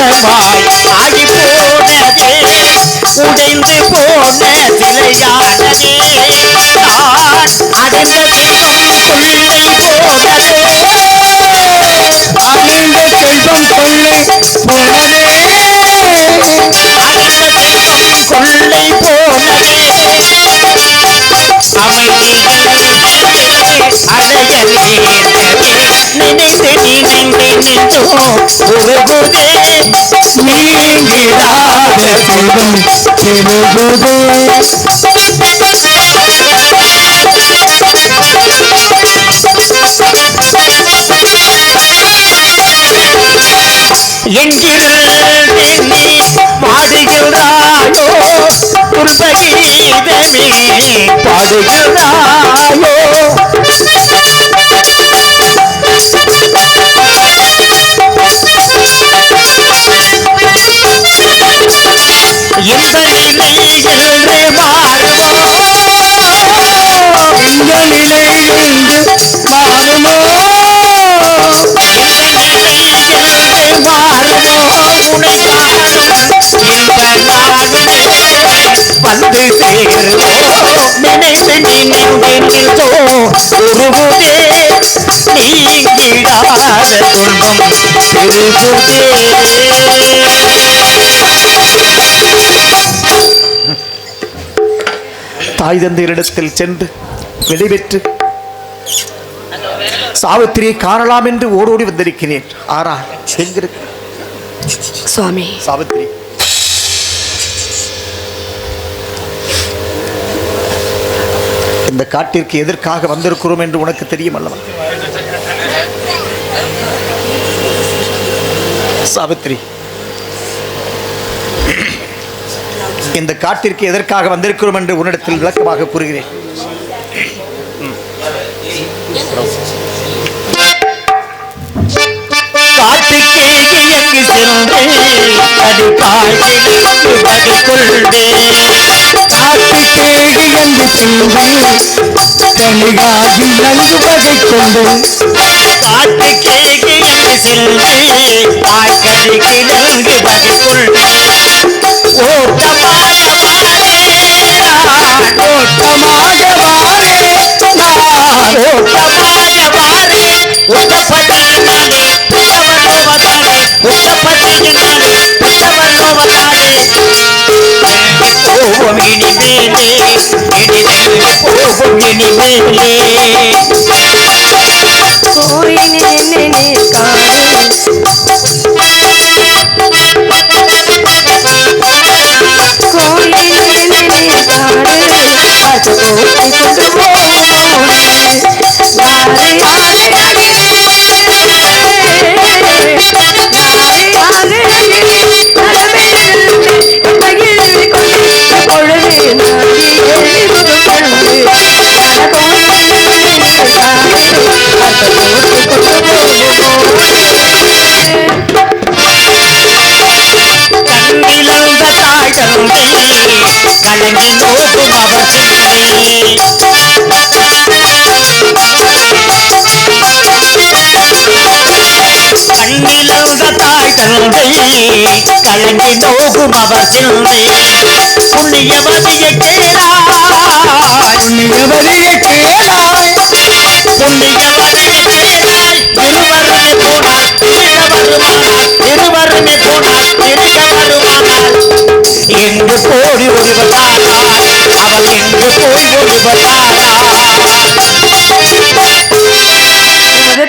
சிற்பமாய் ஆகி போனதே. உடைந்து போன சிலையானதே நான் அடைந்த செல்வம் கொள்ளை போனதே. அழிந்த செல்வம் கொள்ளை போனதே. அடைந்த செல்வம் கொள்ளை போனதே. நினைத்து நினைந்து நின்றோ உருகுதே நீங்கிடாத செல்வம் வந்து சேருவோ நினைத்து நினைந்தோ உருகுதே. நீங்கிடாத துன்பம் பெருகுதே தாய் தந்தையரிடத்தில் சென்று விடைபெற்று சாவித்திரியை காணலாம் என்று ஓடோடி வந்திருக்கிறேன். ஆரா எங்கிருக்கு சுவாமி. சாவித்திரி. இந்த காட்டிற்கு எதற்காக வந்திருக்கிறோம் என்று உனக்கு தெரியும் அல்லவா? சாவித்ரி இந்த காட்டிற்கு எதற்காக வந்திருக்கிறோம் என்று உன்னிடத்தில் விளக்கமாக கூறுகிறேன். காட்டுக்கே எங்கு சென்று அது காட்டிற்கு பதிக்கொள்வேன் காட்டு தேடி என்று சென்று தனிகாகி நன்கு பகை கொண்டு காட்டுக்கே எங்கு சென்றேன் காய்கறிக்கு நன்கு பதிக்கொள்வேன் ஓட்டமாக ஓட்டமாக வாரே நான் ஓட்டமாக வாரேன். உத்தப்பட்டினாலே புத்தவல்லோவதாலே உத்தப்பட்டினாலே புத்தவல்லோவதாலே போவோம் இனிமேலே இனிமேல் போவோம் ले கலங்கி நோக்கும் அவசியமே தாய் தாழ்ந்தே கலங்கி நோகும் அவர் அவசியமே புண்ணியவதிய கேளாய் புண்ணியவதிய கேளாய் புண்ணியவதிய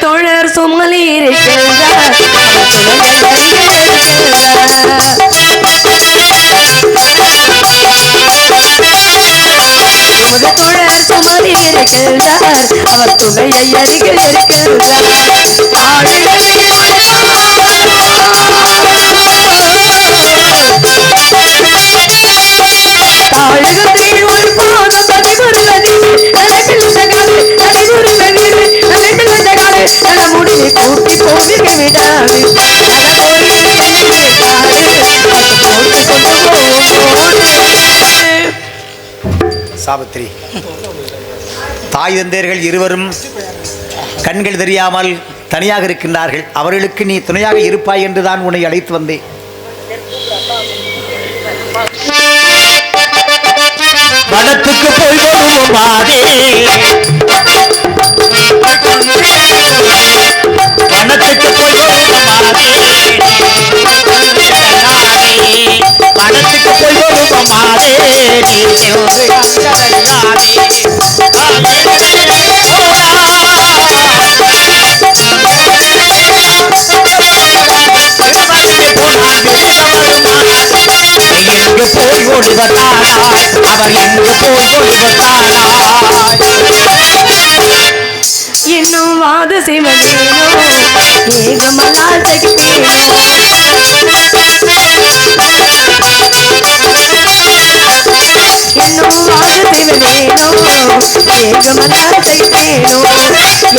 தோழர் சுமலி இருக்கின்றார் தோழர் சுமலி இருக்கின்றார் அவர் துணையை அருகில் இருக்கின்றார் சாவித்திரி. தாய் தந்தையர்கள் இருவரும் கண்கள் தெரியாமல் தனியாக இருக்கின்றார்கள். அவர்களுக்கு நீ துணையாக இருப்பாய் என்று தான் உன்னை அழைத்து வந்தேன். வனத்துக்கு போய் வருவோம் போய் அவர் எங்கு போய் ஒளிவத்தானா இன்னும் வாத சிவனேனோ ஏகமலால் சகிப்பேனோ இன்னும் வாத சிவனேனோ ஏகமலால் சகிப்பேனோ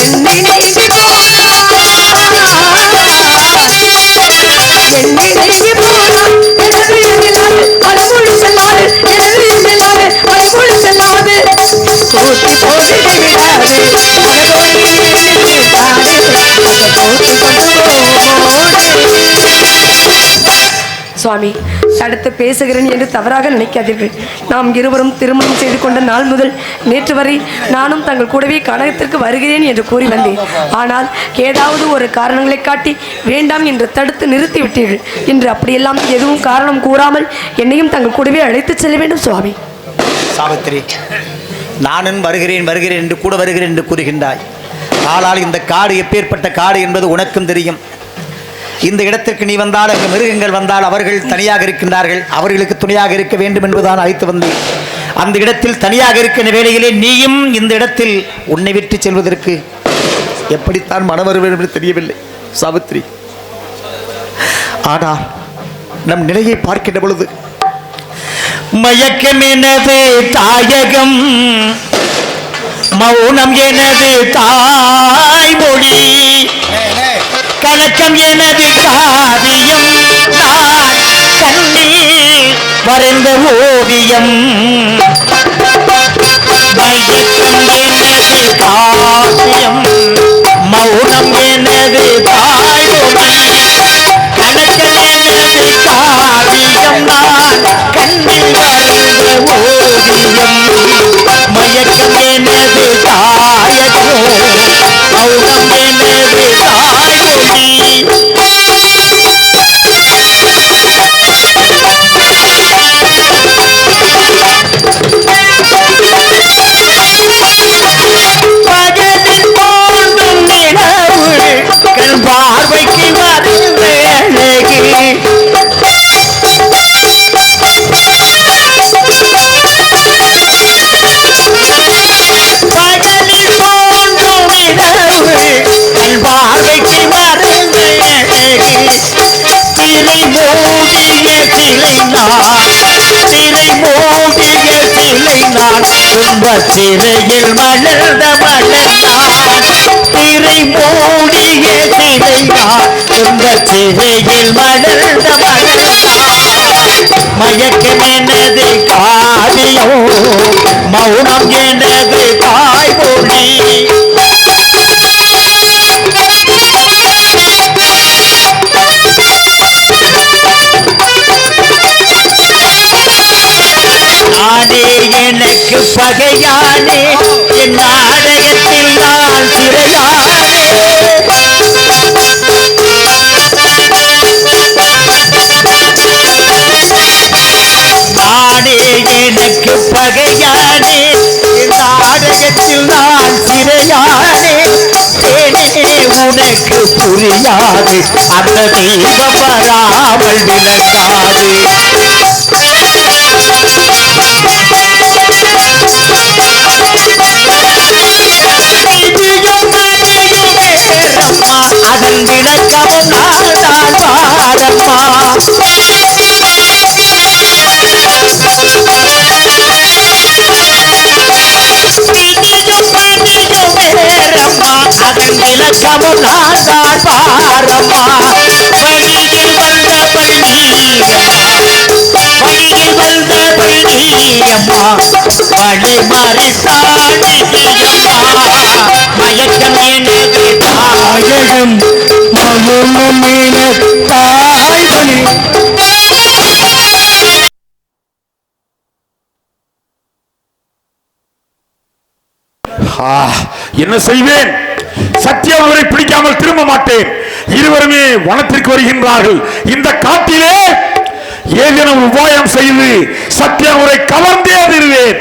என்னை சுவாமி அடுத்து பேசுகிறேன் என்று தவறாக நினைக்காதீர்கள். நாம் இருவரும் திருமணம் செய்து கொண்ட நாள் முதல் நேற்று வரை நானும் தங்கள் கூடவே கழகத்திற்கு வருகிறேன் என்று கூறி வந்தேன். ஆனால் ஏதாவது ஒரு காரணங்களை காட்டி வேண்டாம் என்று தடுத்து நிறுத்தி விட்டீர்கள். இன்று அப்படியெல்லாம் எதுவும் காரணம் கூறாமல் என்னையும் தங்கள் கூடவே அழைத்துச் செல்ல வேண்டும் சுவாமி. சாவித்திரி நானும் வருகிறேன் வருகிறேன் என்று கூட வருகிறேன் என்று கூறுகின்றாய். ஆனால் இந்த காடு எப்பேற்பட்ட காடு என்பது உனக்கும் தெரியும். இந்த இடத்திற்கு நீ வந்தால் அங்கு மிருகங்கள் வந்தால் அவர்கள் தனியாக இருக்கின்றார்கள். அவர்களுக்கு துணையாக இருக்க வேண்டும் என்பதுதான் அழைத்து வந்தேன். அந்த இடத்தில் தனியாக இருக்கின்ற வேளையிலே நீயும் இந்த இடத்தில் உன்னை விட்டு செல்வதற்கு. எப்படித்தான் மனம் வர வேண்டும் என்று தெரியவில்லை சாவித்திரி ஆனால் நம் நிலையை பார்க்கின்ற பொழுது மயக்கம் எனது தாயகம் மௌனம் எனது தாய்மொழி. கலக்கம் எனது காவியம் நான் கண்ணீர் வரைந்த ஓவியம். மயக்கம் எனது காவியம் மௌனம் எனது தாய்மொழி. கணக்கம் எனது காவியம் நான் கண்ணில் வரைந்த ஓவியம். மயக்கம் சிலை நான் சிலை மூடிய சிலை நான் கும்ப சிறையில் மலர்ந்த மலர்ந்தான் திரை மூடிய சிலை நான் கும்ப சிறையில் மலர்ந்த. மலர்ந்தான் மயக்கம் எனது காவியம் மௌனம் எனது நாடகத்தில் நான் சிறையானே தேனே உனக்கு புரியாது. அந்த தெய்வம் வராமல் விளங்காது. அதன் விளக்கமும் நான்தான் பாரம்மா. இலக்கமும் நான் தான் பாரம்மா. வழியில் வந்த பள்ளி வழியில் வந்த பள்ளி அம்மா பழி மாறி சாடியம்மா என்ன செய்வேன்? சத்தியாவரை பிடிக்காமல் திரும்ப மாட்டேன். இருவருமே வனத்திற்கு வருகின்றார்கள். இந்த காட்டிலே ஏதேனும் உபாயம் செய்து சத்தியாவரை கவர்ந்தே தீருவேன்